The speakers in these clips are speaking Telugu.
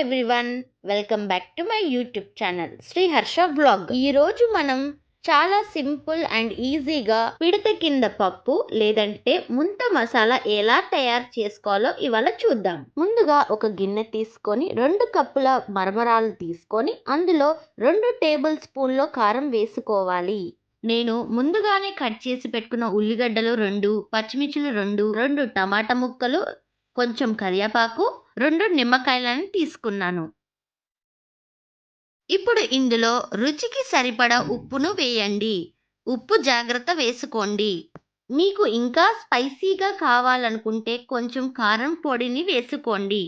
Everyone welcome back to my YouTube channel Sri Harsha blog ఈరోజు మనం చాలా సింపుల్ అండ్ ఈజీగా పిడత కింద పప్పు లేదంటే ముంత మసాలా ఎలా తయారు చేసుకోవాలో ఇవాళ చూద్దాం. ముందుగా ఒక గిన్నె తీసుకొని రెండు కప్పుల మరమరాలు తీసుకొని అందులో రెండు టేబుల్ స్పూన్లో కారం వేసుకోవాలి. నేను ముందుగానే కట్ చేసి పెట్టుకున్న ఉల్లిగడ్డలు రెండు పచ్చిమిర్చిలు రెండు రెండు టమాటా ముక్కలు కొంచెం కరివేపాకు రెండు నిమ్మకాయలను తీసుకున్నాను. ఇప్పుడు ఇందులో రుచికి సరిపడా ఉప్పును వేయండి. ఉప్పు జాగ్రత్త వేసుకోండి. మీకు ఇంకా స్పైసీగా కావాలనుకుంటే కొంచెం కారం పొడిని వేసుకోండి.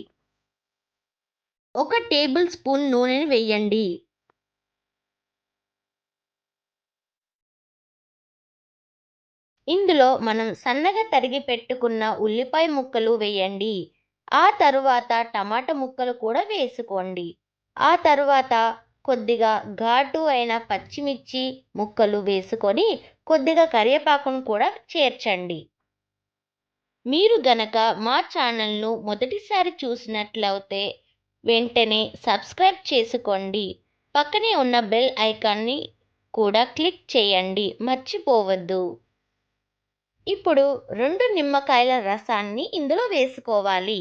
ఒక టేబుల్ స్పూన్ నూనెని వేయండి. ఇందులో మనం సన్నగా తరిగి పెట్టుకున్న ఉల్లిపాయ ముక్కలు వేయండి. ఆ తరువాత టమాటా ముక్కలు కూడా వేసుకోండి. ఆ తరువాత కొద్దిగా ఘాటు అయిన పచ్చిమిర్చి ముక్కలు వేసుకొని కొద్దిగా కరివేపాకును కూడా చేర్చండి. మీరు గనక మా ఛానల్ను మొదటిసారి చూసినట్లయితే వెంటనే సబ్స్క్రైబ్ చేసుకోండి. పక్కనే ఉన్న బెల్ ఐకాన్ని కూడా క్లిక్ చేయండి. మర్చిపోవద్దు. ఇప్పుడు రెండు నిమ్మకాయల రసాన్ని ఇందులో వేసుకోవాలి.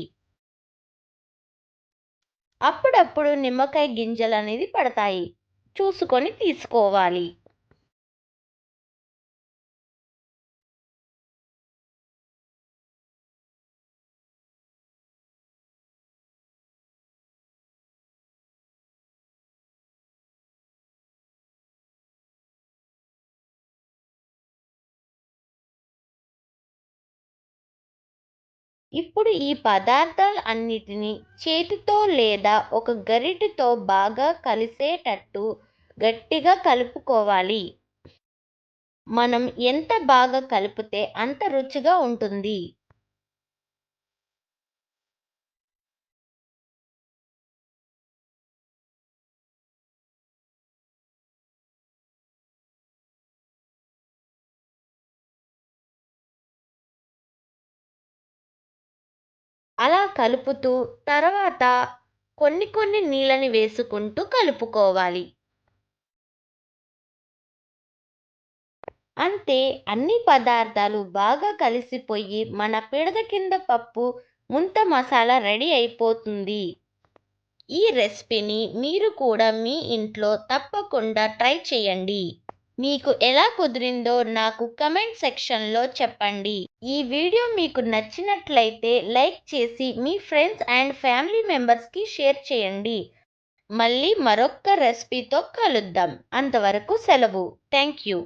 అప్పుడప్పుడు నిమ్మకాయ గింజలు అనేది పడతాయి. చూసుకొని తీసుకోవాలి. ఇప్పుడు ఈ పదార్థాలు అన్నిటినీ చేతితో లేదా ఒక గరిటెతో బాగా కలిసేటట్టు గట్టిగా కలుపుకోవాలి. మనం ఎంత బాగా కలిపితే అంత రుచిగా ఉంటుంది. అలా కలుపుతూ తర్వాత కొన్ని కొన్ని నీళ్ళని వేసుకుంటూ కలుపుకోవాలి. అంతే అన్ని పదార్థాలు బాగా కలిసిపోయి మన పిడద కింద పప్పు ముంత మసాలా రెడీ అయిపోతుంది. ఈ రెసిపీని మీరు కూడా మీ ఇంట్లో తప్పకుండా ట్రై చేయండి. మీకు ఎలా కుదిరిందో నాకు కమెంట్ సెక్షన్లో చెప్పండి. ఈ వీడియో మీకు నచ్చినట్లయితే లైక్ చేసి మీ ఫ్రెండ్స్ అండ్ ఫ్యామిలీ మెంబర్స్కి షేర్ చేయండి. మళ్ళీ మరొక్క రెసిపీతో కలుద్దాం. అంతవరకు సెలవు. Thank you